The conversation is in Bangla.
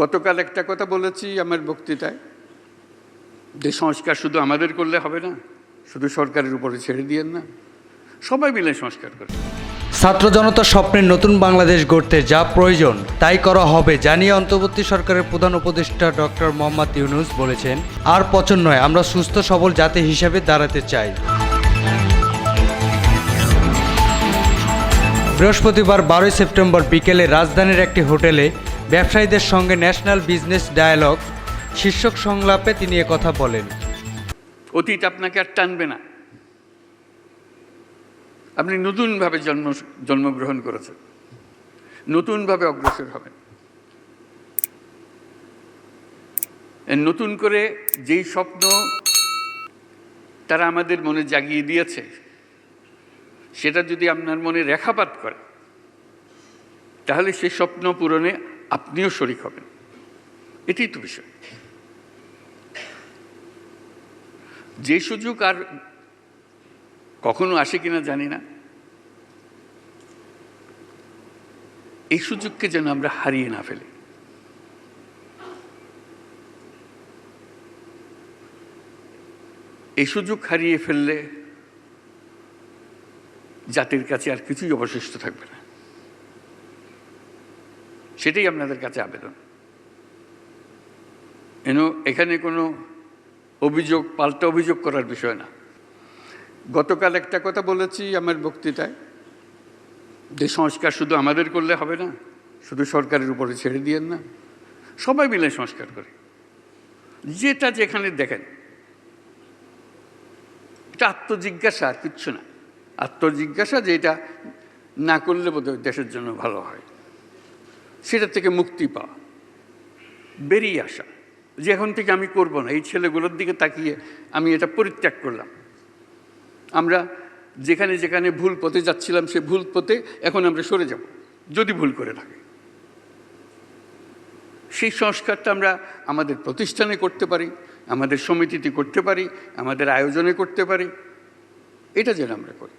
গতকাল একটা কথা বলেছি আমার বক্তৃতায়। যে সংস্কার শুধু আমাদের করলে হবে না, শুধু সরকারের উপরে ছেড়ে দিয়েন না। সবাই মিলে সংস্কার করে ছাত্র জনতার স্বপ্নের নতুন বাংলাদেশ গড়তে যা প্রয়োজন, তাই করা হবে, জানিয়ে অন্তর্বর্তী সরকারের প্রধান উপদেষ্টা ডক্টর মোহাম্মদ ইউনুস বলেছেন, আর পচন নয়, আমরা সুস্থ, সবল জাতি হিসেবে দাঁড়াতে চাই। বৃহস্পতিবার বারোই সেপ্টেম্বর বিকেলে রাজধানীর একটি হোটেলে ব্যবসায়ীদের সঙ্গে ন্যাশনাল বিজনেস ডায়ালগ, শীর্ষক সংলাপে তিনি কথা বলেন। অতীত আপনাকে আর টানবে না। আপনি নতুনভাবে জন্ম, জন্মগ্রহণ করেছেন। নতুনভাবে অগ্রসর হবেন। নতুন করে যেই স্বপ্ন তারা আমাদের মনে জাগিয়ে দিয়েছে, সেটা যদি আপনার মনে রেখাপাত করে, তাহলে সেই স্বপ্ন পূরণে আপনিও শরিক হবেন। এটাই তো বিষয়। যে সুযোগ আর কখনো আসে কিনা জানি না। এই সুযোগকে যেন আমরা হারিয়ে না ফেলি। এই সুযোগ হারিয়ে ফেললে জাতির কাছে আর কিছুই অবশিষ্ট থাকবে না। সেটাই আপনাদের কাছে আবেদন। এন, এখানে কোনো অভিযোগ, পাল্টা অভিযোগ করার বিষয় না। গতকাল একটা কথা বলেছি আমার বক্তৃতায়। যে সংস্কার শুধু আমাদের করলে হবে না, শুধু সরকারের উপরে ছেড়ে দিয়েন না, সবাই মিলে সংস্কার করে। যেটা যেখানে দেখেন, এটা আত্মজিজ্ঞাসা আর কিচ্ছু না। আত্মজিজ্ঞাসা যে এটা না করলে বোধহয় দেশের জন্য ভালো হয়। সেটা থেকে মুক্তি পাওয়া। বেরিয়ে আসা। যে এখন থেকে আমি করব না, এই ছেলেগুলোর দিকে তাকিয়ে আমি এটা পরিত্যাগ করলাম। আমরা যেখানে যেখানে ভুল পথে যাচ্ছিলাম, সে ভুল পথে এখন আমরা সরে যাব, যদি ভুল করে থাকি। সেই সংস্কারটা আমরা আমাদের প্রতিষ্ঠানে করতে পারি, আমাদের সমিতিতে করতে পারি, আমাদের আয়োজনে করতে পারি। এটা যেন আমরা করি।